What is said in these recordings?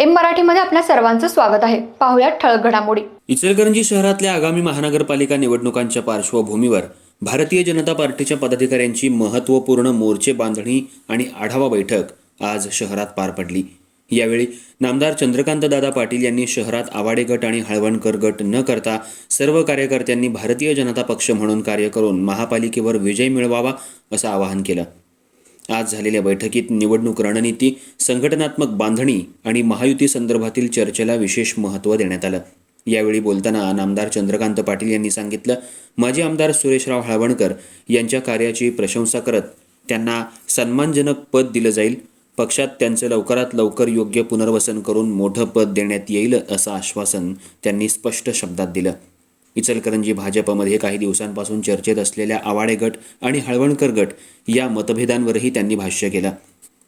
M मराठीमध्ये आपल्या सर्वांचं स्वागत आहे. पाहुयात ठळक घडामोडी. इचलकरंजी शहरातल्या आगामी महानगरपालिका निवडणुकांच्या पार्श्वभूमीवर भारतीय जनता पार्टीच्या पदाधिकाऱ्यांची महत्त्वपूर्ण मोर्चे बांधणी आणि आढावा बैठक आज शहरात पार पडली. यावेळी नामदार चंद्रकांत दादा पाटील यांनी शहरात आवाडे गट आणि हळवणकर गट न करता सर्व कार्यकर्त्यांनी भारतीय जनता पक्ष म्हणून कार्य करून महापालिकेवर विजय मिळवावा असं आवाहन केलं. आज झालेल्या बैठकीत निवडणूक रणनीती संघटनात्मक बांधणी आणि महायुती संदर्भातील चर्चेला विशेष महत्त्व देण्यात आलं. यावेळी बोलताना नामदार चंद्रकांत पाटील यांनी सांगितलं माजी आमदार सुरेशराव हळवणकर यांच्या कार्याची प्रशंसा करत त्यांना सन्मानजनक पद दिलं जाईल पक्षात त्यांचं लवकरात लवकर योग्य पुनर्वसन करून मोठं पद देण्यात येईल असं आश्वासन त्यांनी स्पष्ट शब्दात दिलं. इचलकरंजी भाजपमध्ये काही दिवसांपासून चर्चेत असलेल्या आवाडे गट आणि हळवणकर गट या मतभेदांवरही त्यांनी भाष्य केलं.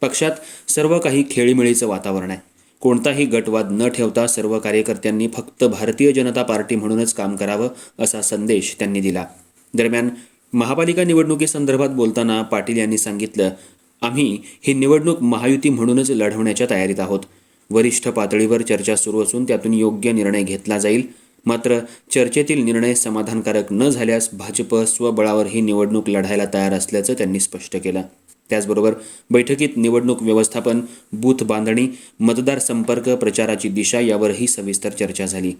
पक्षात सर्व काही खेळीमेळीचं वातावरण आहे. कोणताही गटवाद न ठेवता सर्व कार्यकर्त्यांनी फक्त भारतीय जनता पार्टी म्हणूनच काम करावं असा संदेश त्यांनी दिला. दरम्यान महापालिका निवडणुकीसंदर्भात बोलताना पाटील यांनी सांगितलं आम्ही ही निवडणूक महायुती म्हणूनच लढवण्याच्या तयारीत आहोत. वरिष्ठ पातळीवर चर्चा सुरू असून त्यातून योग्य निर्णय घेतला जाईल. मात्र चर्चेतील निर्णय समाधानकारक न झाल्यास भाजप स्वबळावर ही निवडणूक लढायला तयार असल्याचं त्यांनी स्पष्ट केलं. त्याचबरोबर बैठकीत निवडणूक व्यवस्थापन बूथ बांधणी मतदार संपर्क प्रचाराची दिशा यावरही सविस्तर चर्चा झाली.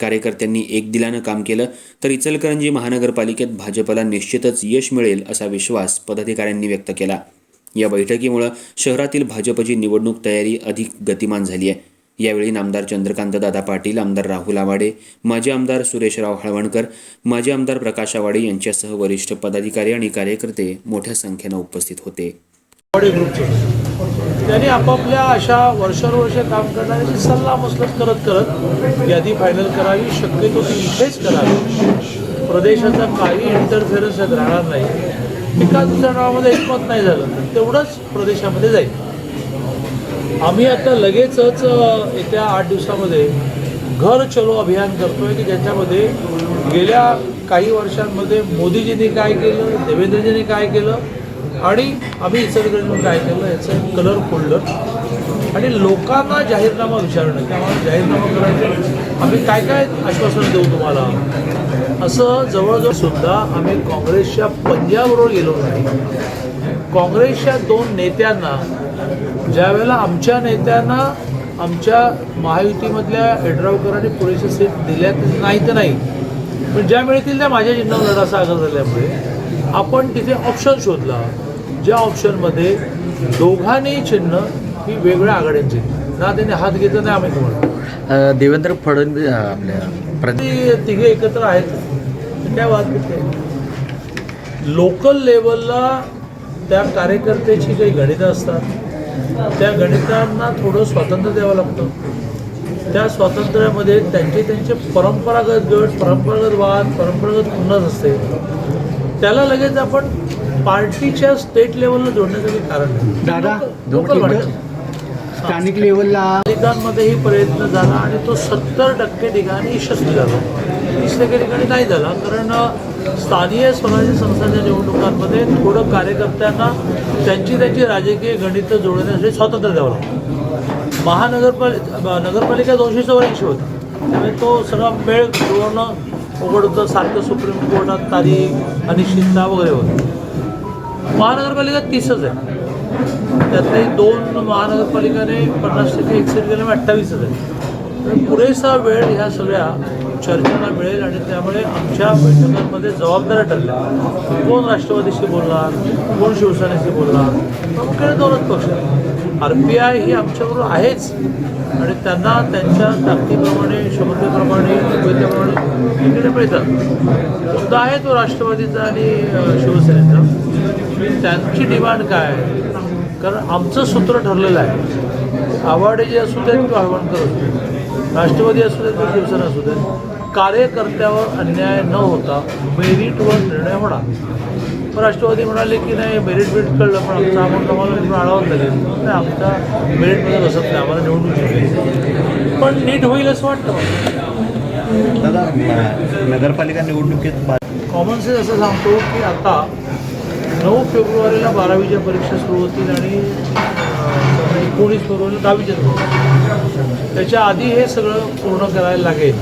कार्यकर्त्यांनी एक दिलानं काम केलं तर इचलकरंजी महानगरपालिकेत भाजपला निश्चितच यश मिळेल असा विश्वास पदाधिकाऱ्यांनी व्यक्त केला. या बैठकीमुळं शहरातील भाजपची निवडणूक तयारी अधिक गतिमान झाली आहे. यावेळी नामदार चंद्रकांत दादा पाटील आमदार राहुल आवाडे माजी आमदार सुरेशराव हळवणकर माजी आमदार प्रकाश आवाडे यांच्यासह वरिष्ठ पदाधिकारी आणि कार्यकर्ते मोठ्या संख्येनं उपस्थित होते. त्यांनी आपापल्या अशा वर्षानुवर्षे काम करणाऱ्याची सल्ला मसलत करत करत यादी फायनल करावी शक्यतो ती इथेच करावी. प्रदेशाचा काही इंटरफेरन्स राहणार नाही. एका दुसऱ्या नावामध्ये एकमत नाही झालं तर तेवढंच प्रदेशामध्ये जाईल. आम्ही आता लगेचच येत्या आठ दिवसामध्ये घर चलो अभियान करतोय की ज्याच्यामध्ये गेल्या काही वर्षांमध्ये मोदीजींनी काय केलं देवेंद्रजींनी काय केलं आणि आम्ही इचलकरंजीने काय केलं याचं एक कलर फोल्डर. आणि लोकांना जाहीरनामा विचारणं की आम्हाला जाहीरनामा करायचं आम्ही काय काय आश्वासन देऊ तुम्हाला? असं जवळजवळ सुद्धा आम्ही काँग्रेसच्या पंजाबरोबर गेलो नाही. काँग्रेसच्या दोन नेत्यांना ज्यावेळेला आमच्या नेत्यांना आमच्या महायुतीमधल्या यड्रावकरांनी पुरेसे सीट दिल्या नाही तर नाही. पण ज्या मिळतील त्या माझ्या चिन्हावर लढा सागर झाल्यामुळे आपण तिथे ऑप्शन शोधला. ज्या ऑप्शनमध्ये दोघांनी चिन्ह ही वेगळ्या आघाड्यांची. ना त्यांनी हात घेतला नाही आम्ही तुम्हाला देवेंद्र फडणवीस आपल्या तिघे एकत्र आहेत. काय वाद लोकल लेवलला त्या कार्यकर्त्याची काही गणितं असतात. त्या गणितांना थोडं स्वातंत्र्य द्यावं लागतं. त्या स्वातंत्र्यामध्ये त्यांचे त्यांचे परंपरागत गट परंपरागत वाद परंपरागत खुन्नस असते. त्याला लगेच आपण पार्टीच्या स्टेट लेवलला जोडण्याचं कारण दादा. स्थानिक लेवलला? ठिकाणमध्येही प्रयत्न झाला आणि तो सत्तर टक्के ठिकाणी यशस्वी झाला. तीस टक्के ठिकाणी नाही झाला कारण स्थानीय स्वराज्य संस्थांच्या निवडणुकांमध्ये थोडं कार्यकर्त्यांना त्यांची त्यांची राजकीय गणितं जोडण्यासाठी स्वातंत्र्य द्यावं लागतं. महानगरपालिका नगरपालिका दोनशे चौऱ्याऐंशी होती. त्यामुळे तो सगळा मेळ जुळवणं उघड होतं सारखं सुप्रीम कोर्टात तारीख अनिश्चितता वगैरे होती. महानगरपालिका तीसच आहे. त्यातले दोन महानगरपालिकाने पन्नास टक्के एक्सिट केले अठ्ठावीसच आहे. पुरेसा वेळ ह्या सगळ्या चर्चेला मिळेल आणि त्यामुळे आमच्या बैठकांमध्ये जबाबदाऱ्या ठरल्या. कोण राष्ट्रवादीशी बोलणार? कोण शिवसेनेशी बोलणार? प्रामुख्याने दोनच पक्ष. आर पी आय ही आमच्याबरोबर आहेच. आणि त्यांना त्यांच्या ताकदीप्रमाणे क्षमतेप्रमाणे योग्यतेप्रमाणे तिकडे मिळतात मुद्दा आहे तो राष्ट्रवादीचा आणि शिवसेनेचा. त्यांची डिमांड काय आहे? कारण आमचं सूत्र ठरलेलं आहे. आवाडे जे असू देत किंवा हळवणकर असू राष्ट्रवादी असू देत शिवसेना असू देत कार्यकर्त्यावर अन्याय न होता मेरिटवर निर्णय होणार. पण राष्ट्रवादी म्हणाले की नाही मेरिट बिरिट कळलं पण आमचा अमाऊंट आम्हाला निवडून आढावं लागेल. नाही आमचा मेरिटमध्ये बसत नाही आम्हाला निवडणूक जिंकली पण नीट होईल असं वाटतं. दादा नगरपालिका निवडणुकीत कॉमन सेन्स असं सांगतो की आता नऊ फेब्रुवारीला बारावीच्या परीक्षा सुरू होतील आणि अं, एकोणीस फेब्रुवारीला दहावीच्या सुरू त्याच्या आधी हे सगळं पूर्ण करायला लागेल.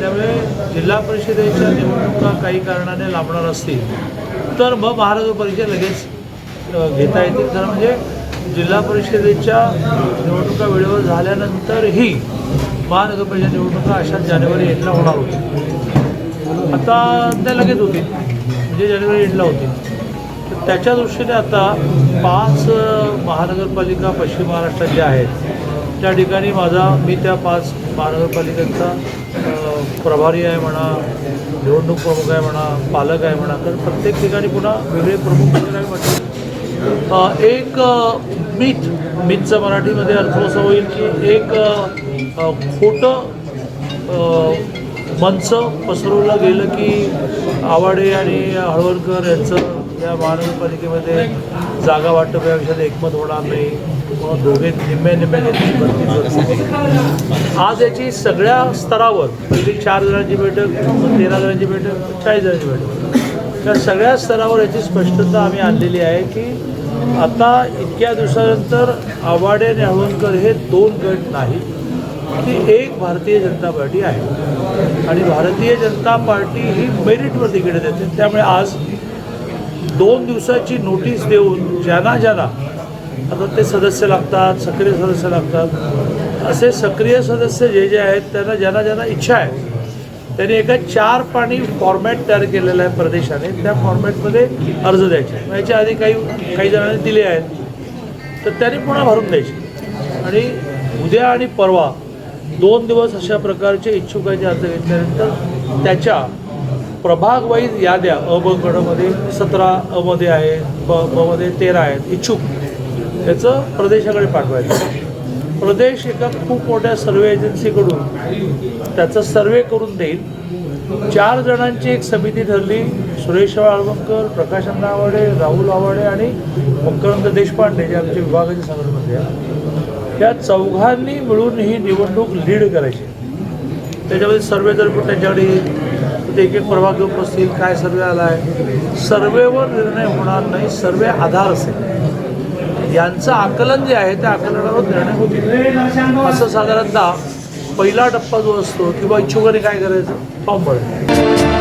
त्यामुळे जिल्हा परिषदेच्या निवडणुका काही कारणाने लांबणार असतील तर मग महाराष्ट्र परीक्षा लगेच घेता येतील. खरं म्हणजे जिल्हा परिषदेच्या निवडणुका वेळेवर झाल्यानंतरही महानगरपालिका निवडणुका अशा जानेवारी एंडला होणार होती आता त्या लगेच होतील. म्हणजे जानेवारी एंडला होतील. त्याच्या दृष्टीने आता पाच महानगरपालिका पश्चिम महाराष्ट्रात ज्या आहेत. त्या ठिकाणी माझा मी त्या पाच महानगरपालिकांचा प्रभारी आहे म्हणा निवडणूक प्रमुख आहे म्हणा पालक आहे म्हणा तर प्रत्येक ठिकाणी पुन्हा वेगळे प्रमुख वगैरे वाटतात एक अ, मिथ मराठीमध्ये अर्थ असा होईल की एक खोटं मंच पसरवलं गेलं की आवाडे आणि हळवणकर यांचं या महानगरपालिकेमध्ये जागा वाटप या एकमत होणार नाही. किंवा दोघे निम्मे निम्मे आज याची सगळ्या स्तरावर पहिली चार जणांची बैठक तेरा जणांची बैठक चाळीस जणांची बैठक. त्या सगळ्या स्तरावर याची स्पष्टता आम्ही आणलेली आहे की आता इतक्या दिवसानंतर आवाडे नेहवणकर हे दोन गट नाही ती एक भारतीय जनता पार्टी आहे. आणि भारतीय जनता पार्टी ही मेरिटवर तिकीट देते. त्यामुळे आज दोन दिवसाची नोटीस देऊन ज्यांना ज्यांना आता ते सदस्य लागतात सक्रिय सदस्य लागतात. असे सक्रिय सदस्य जे जे आहेत त्यांना ज्यांना ज्यांना इच्छा आहे त्यांनी एका चार पाणी फॉर्मॅट तयार केलेला आहे प्रदेशाने. त्या फॉर्मॅटमध्ये अर्ज द्यायचे. याच्या आधी काही काही जणांनी दिले आहेत तर त्यांनी पुन्हा भरून द्यायचे. आणि उद्या आणि परवा दोन दिवस अशा प्रकारचे इच्छुकांचे अर्ज घेतल्यानंतर त्याच्या प्रभाग वाईज याद्या अ गडमध्ये सतरा अमध्ये आहेत ब बमध्ये तेरा आहेत इच्छुक. याचं प्रदेशाकडे पाठवायचं. प्रदेश एका खूप मोठ्या सर्वे एजन्सीकडून त्याचा सर्वे करून देईल. चार जणांची एक समिती ठरली सुरेश आळवणकर प्रकाश अण्णा आवाडे राहुल आवाडे आणि मकरंद देशपांडे जे आमचे विभागाचे संघटनेमध्ये आहे या चौघांनी मिळून ही निवडणूक लीड करायची. त्याच्यामध्ये सर्वे जर पण त्यांच्याकडे म्हणजे येईल, एक एक प्रभाग घेऊन बसतील काय सर्वे आला आहे सर्वेवर निर्णय होणार नाही सर्वे आधार असेल. यांचं आकलन जे आहे त्या आकलनावर निर्णय होतील. असं साधारणतः पहिला टप्पा जो असतो किंवा इच्छुकाने काय करायचं? फॉर्म भरायचं.